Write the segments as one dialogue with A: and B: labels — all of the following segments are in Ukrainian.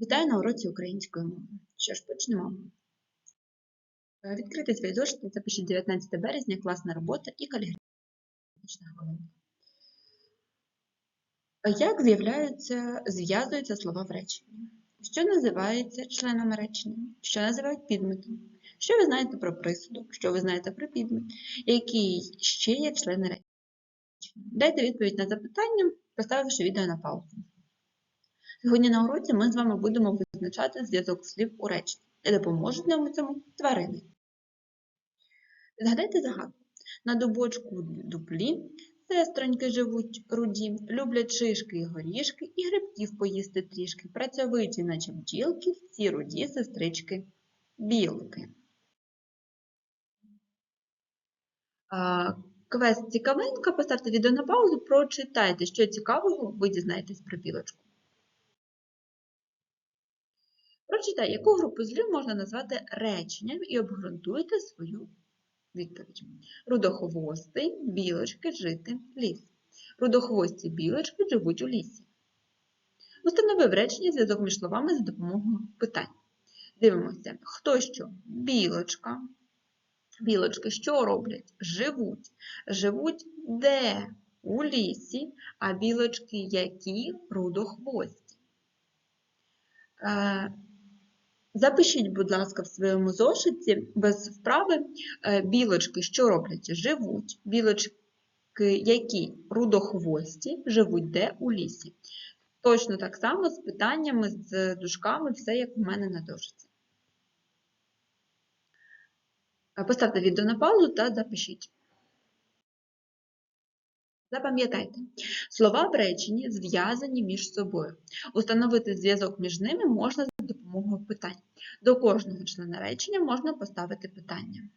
A: Вітаю на уроці української мови. Що ж, почнемо. Е, Відкрити свій зошит, запишіть 19 березня, класна робота і каліграфічна хвилинка. Як з'являються, зв'язуються слова в реченні? Що називається членами речення? Що називають підметом? Що ви знаєте про присудок? Що ви знаєте про підмет? Які ще є члени речення? Дайте відповідь на запитання, поставивши відео на паузу. Сьогодні на уроці ми з вами будемо визначати зв'язок слів у реченні, і допоможуть нам у цьому тварини. Згадайте загадку. На дубочку дуплі сестроньки живуть руді, люблять шишки і горішки, і грибків поїсти трішки, працьовиті, наче бджілки, всі руді сестрички білки. А, Квест цікавинка, поставте відео на паузу, прочитайте, що цікавого ви дізнаєтесь про білочку. Прочитай, яку групу слів можна назвати реченням і обґрунтуйте свою відповідь. Рудохвостий, білочки, жити, ліс. Рудохвості білочки живуть у лісі. Установи в реченні зв'язок між словами за допомогою питань. Дивимося, хто що? Білочка. Білочки що роблять? Живуть. Живуть де? У лісі, а білочки які? Рудохвості. Запишіть, будь ласка, в своєму зошиті без вправи е, білочки, що роблять? Живуть. Білочки, які рудохвості, живуть де у лісі. Точно так само з питаннями, з дужками, все як у мене на дошці. Е, Поставте відео на паузу та запишіть. Запам'ятайте, слова в реченні зв'язані між собою. Установити зв'язок між ними можна за допомогою питань. До кожного члена речення можна поставити питання.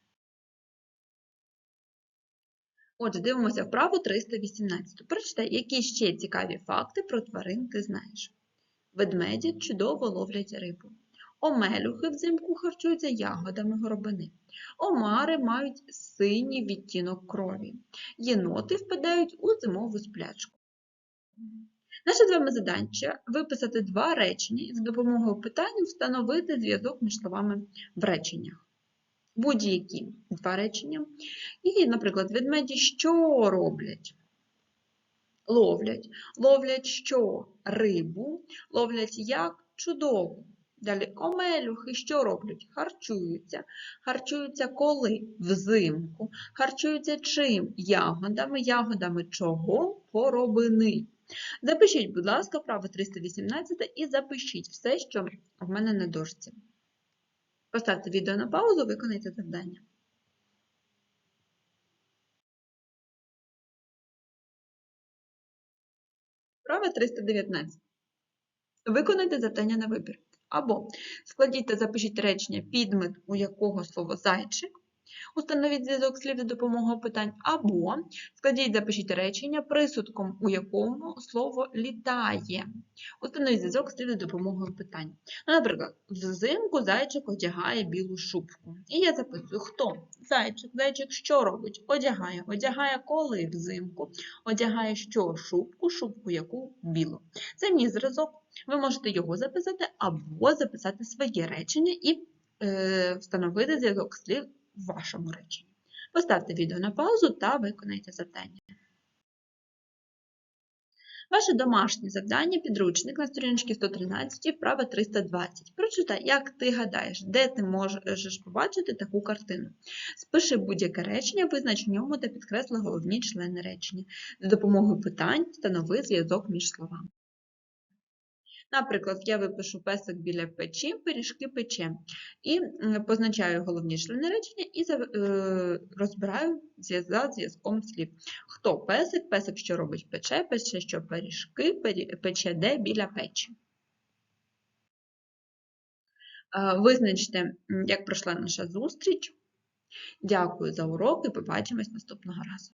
A: Отже, дивимося вправу 318. Прочитай, які ще цікаві факти про тварин ти знаєш. Ведмеді чудово ловлять рибу. Омелюхи взимку харчуються ягодами горобини. Омари мають синій відтінок крові. Єноти впадають у зимову сплячку. Наша з вами задача виписати два речення і за допомогою питань встановити зв'язок між словами в реченнях. Будь-які два речення. І, наприклад, ведмеді що роблять? Ловлять. Ловлять що? Рибу. Ловлять як? Чудово. Далі омелюхи що роблять? Харчуються. Харчуються коли? Взимку. Харчуються чим? Ягодами. Ягодами чого? Поробини. Запишіть, будь ласка, право 318 і запишіть все, що в мене на дошці. Поставте відео на паузу, виконайте завдання. Право 319. Виконайте завдання на вибір. Або складіть та запишіть речення підмет, у якого слово зайчик. Установіть зв'язок слів за допомогою питань, або складіть запишіть речення, присудком у якому слово літає. Установіть зв'язок слів за допомогою питань. Ну, наприклад, взимку зайчик одягає білу шубку. І я записую, хто? Зайчик. Зайчик що робить? Одягає. Одягає коли взимку. Одягає що? Шубку, шубку яку білу. Це мій зразок. Ви можете його записати або записати своє речення і е, встановити зв'язок слів в вашому реченні. Поставте відео на паузу та виконайте завдання. Ваше домашнє завдання підручник на сторіночці 113, вправа 320. Прочитай, як ти гадаєш, де ти можеш побачити таку картину. Спиши будь-яке речення, визнач в ньому та підкресли головні члени речення. За допомогою питань встанови зв'язок між словами. Наприклад, я випишу песик біля печі, пиріжки пече. І позначаю головні члени речення і е, розбираю за зв'язком слів. Хто песик? Песик що робить пече, пече що пиріжки, пече де біля печі. Е, Визначте, як пройшла наша зустріч. Дякую за урок і побачимось наступного разу.